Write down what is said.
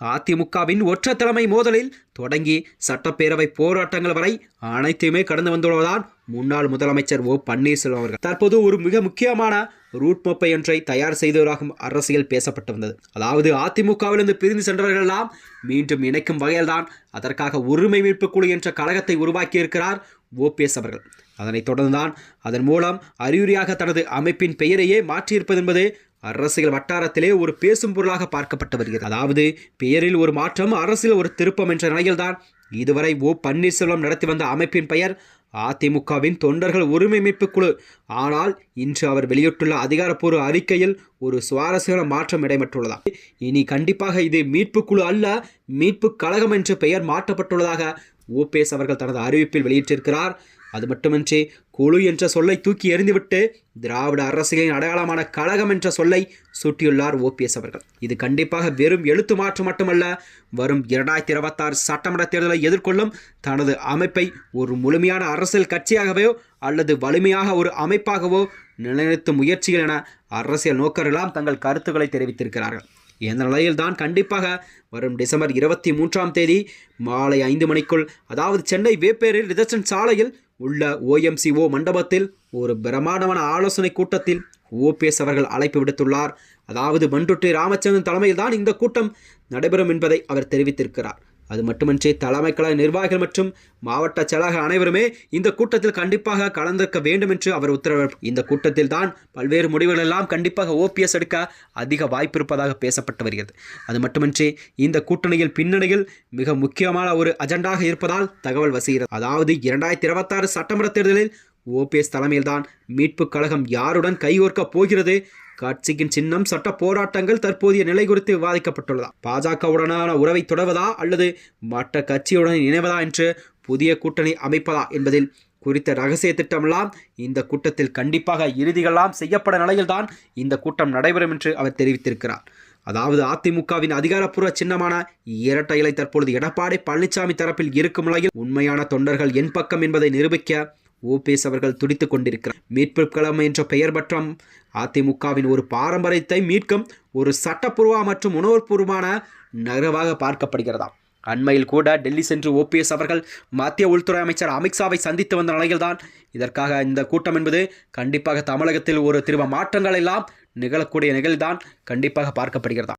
அதிமுகவின் ஒற்ற தலைமை மோதலில் தொடங்கி சட்டப்பேரவை போராட்டங்கள் வரை அனைத்தையுமே கடந்து வந்துள்ளதான் முன்னாள் முதலமைச்சர் ஓ பன்னீர்செல்வம் அவர்கள் தற்போது ஒரு மிக முக்கியமான ரூட் மேப்பை ஒன்றை தயார் செய்தவராகும் அரசியல் பேசப்பட்டு வந்தது. அதாவது அதிமுகவிலிருந்து பிரிந்து சென்றவர்கள் எல்லாம் மீண்டும் இணைக்கும் வகையில்தான் அதற்காக உரிமை மீட்பு குழு என்ற கழகத்தை உருவாக்கியிருக்கிறார் ஓபிஎஸ் அவர்கள். அதனைத் தொடர்ந்துதான் அதன் மூலம் அறிகுறியாக தனது அமைப்பின் பெயரையே மாற்றியிருப்பது என்பது அரசியல் வட்டாரத்திலே ஒரு பேசும் பொருளாக பார்க்கப்பட்டு வருகிறது. அதாவது பெயரில் ஒரு மாற்றம் அரசியல் ஒரு திருப்பம் என்ற நிலையில்தான் இதுவரை ஓ பன்னீர்செல்வம் நடத்தி வந்த அமைப்பின் பெயர் அதிமுகவின் தொண்டர்கள் உரிமை மீட்பு குழு. ஆனால் இன்று அவர் வெளியிட்டுள்ள அதிகாரப்பூர்வ அறிக்கையில் ஒரு சுவாரஸ்யமான மாற்றம் இடம்பெற்றுள்ளதா இனி கண்டிப்பாக இது மீட்பு குழு அல்ல மீட்பு கழகம் என்று பெயர் மாற்றப்பட்டுள்ளதாக ஓபிஎஸ் அவர்கள் தனது அறிவிப்பில் வெளியிட்டிருக்கிறார். அது மட்டுமின்றி குழு என்ற சொல்லை தூக்கி எறிந்துவிட்டு திராவிட அரசியலின் அடையாளமான கழகம் என்ற சொல்லை சூட்டியுள்ளார் ஓபிஎஸ் அவர்கள். இது கண்டிப்பாக வெறும் எழுத்து மாற்று மட்டுமல்ல வரும் இரண்டாயிரத்தி இருபத்தாறு சட்டமன்ற தேர்தலை எதிர்கொள்ளும் தனது அமைப்பை ஒரு முழுமையான அரசியல் கட்சியாகவோ அல்லது வலிமையாக ஒரு அமைப்பாகவோ நிலைநிறுத்தும் முயற்சிகள் என அரசியல் நோக்கர்களெல்லாம் தங்கள் கருத்துக்களை தெரிவித்திருக்கிறார்கள். இந்த நிலையில்தான் கண்டிப்பாக வரும் டிசம்பர் இருபத்தி மூன்றாம் தேதி மாலை ஐந்து மணிக்குள் அதாவது சென்னை வேப்பேரில் ரிதர்சன் சாலையில் உள்ள ஓஎம்சிஓ மண்டபத்தில் ஒரு பிரமாண்டமான ஆலோசனை கூட்டத்தில் ஓபிஎஸ் அவர்கள் அழைப்பு விடுத்துள்ளார். அதாவது பண்டுட்டி ராமச்சந்திரன் தலைமையில்தான் இந்த கூட்டம் நடைபெறும் என்பதை அவர் தெரிவித்திருக்கிறார். அது மட்டுமின்றி தலைமை கழக நிர்வாகிகள் மற்றும் மாவட்ட செயலாளர் அனைவருமே இந்த கூட்டத்தில் கண்டிப்பாக கலந்திருக்க வேண்டும் என்று அவர் உத்தரவு இந்த கூட்டத்தில் தான் பல்வேறு முடிவுகள் எல்லாம் கண்டிப்பாக ஓபிஎஸ் எடுக்க அதிக வாய்ப்பு இருப்பதாக பேசப்பட்டு வருகிறது. அது மட்டுமின்றி இந்த கூட்டணியில் பின்னணியில் மிக முக்கியமான ஒரு அஜெண்டாக இருப்பதால் தகவல் வசிக்கிறது அதாவது இரண்டாயிரத்தி இருபத்தாறு சட்டமன்ற தேர்தலில் ஓபிஎஸ் தலைமையில்தான் மீட்புக் கழகம் யாருடன் கைகோர்க்கப் போகிறது? கட்சியின் சின்னம் சட்ட போராட்டங்கள் தற்போதைய நிலை குறித்து விவாதிக்கப்பட்டுள்ளதா? பாஜகவுடனான உறவை தொடர்வதா அல்லது மற்ற கட்சியுடன் இணைவதா என்று புதிய கூட்டணி அமைப்பதா என்பதில் குறித்த ரகசிய திட்டமெல்லாம் இந்த கூட்டத்தில் கண்டிப்பாக இறுதிகளெல்லாம் செய்யப்பட நிலையில்தான் இந்த கூட்டம் நடைபெறும் என்று அவர் தெரிவித்திருக்கிறார். அதாவது அதிமுகவின் அதிகாரப்பூர்வ சின்னமான இரட்டை இலை தற்பொழுது எடப்பாடி பழனிசாமி தரப்பில் இருக்கும் நிலையில் உண்மையான தொண்டர்கள் என் பக்கம் என்பதை நிரூபிக்க ஓபிஎஸ் அவர்கள் துடித்து கொண்டிருக்கிறார். மீட்பு கழகம் என்ற பெயர் பற்றம் அதிமுகவின் ஒரு பாரம்பரியத்தை மீட்கும் ஒரு சட்டப்பூர்வ மற்றும் உணர்வுபூர்வமான நகரவாக பார்க்கப்படுகிறதாம். அண்மையில் கூட டெல்லி சென்று ஓபிஎஸ் அவர்கள் மத்திய உள்துறை அமைச்சர் அமித்ஷாவை சந்தித்து வந்த நிலையில்தான் இதற்காக இந்த கூட்டம் என்பது கண்டிப்பாக தமிழகத்தில் ஒரு திரும்ப மாற்றங்கள் எல்லாம் நிகழக்கூடிய நிகழ்தான் கண்டிப்பாக பார்க்கப்படுகிறதா